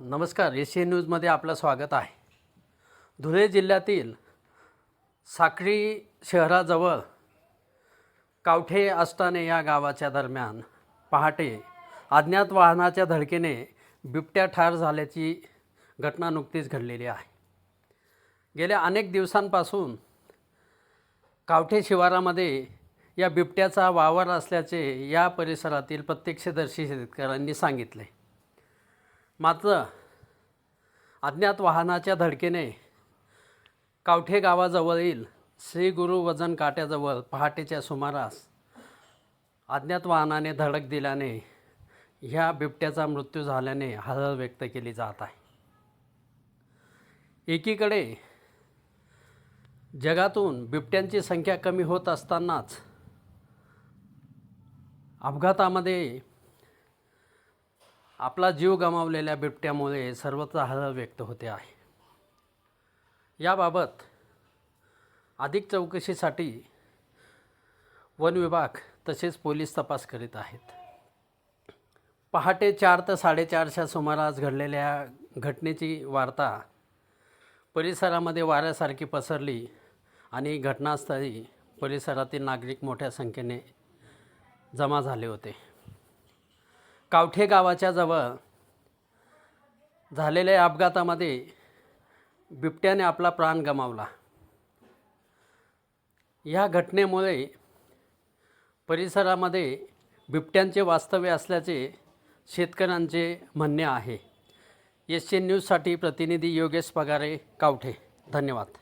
नमस्कार एशियन न्यूजमध्ये आपलं स्वागत आहे. धुळे जिल्ह्यातील साखळी शहराजवळ कावठे आष्टाने या गावाच्या दरम्यान पहाटे अज्ञात वाहनाच्या धडकेने बिबट्या ठार झाल्याची घटना नुकतीच घडलेली आहे. गेल्या अनेक दिवसांपासून कावठे शिवारामध्ये या बिबट्याचा वावर असल्याचे या परिसरातील प्रत्यक्षदर्शी शेतकऱ्यांनी सांगितले. मात्र अज्ञात वाहनाच्या धडकेने कावठे गावाजवळील श्री गुरु वजन काट्याजवळ पहाटेच्या सुमारास अज्ञात वाहनाने धडक दिल्याने ह्या बिबट्याचा मृत्यू झाल्याने हळहळ व्यक्त केली जात आहे. एकीकडे जगातून बिबट्यांची संख्या कमी होत असतानाच अपघातामध्ये आपला जीव गमावलेल्या बिबट्यामुळे सर्वत्र हळहळ व्यक्त होते आहे. याबाबत अधिक चौकशीसाठी वन विभाग तसेच पोलीस तपास करीत आहेत. पहाटे चार ते साडेचारच्या सुमारास घडलेल्या घटनेची वार्ता परिसरामध्ये वाऱ्यासारखी पसरली आणि घटनास्थळी परिसरातील नागरिक मोठ्या संख्येने जमा झाले होते. कावठे गावाच्या जवळ झालेल्या अपघातामध्ये बिबट्याने आपला प्राण गमावला. या घटनेमुळे परिसरामध्ये बिबट्यांचे वास्तव्य असल्याचे शेतकऱ्यांचे म्हणणे आहे. एस न्यूजसाठी प्रतिनिधी योगेश पगारे कावठे. धन्यवाद.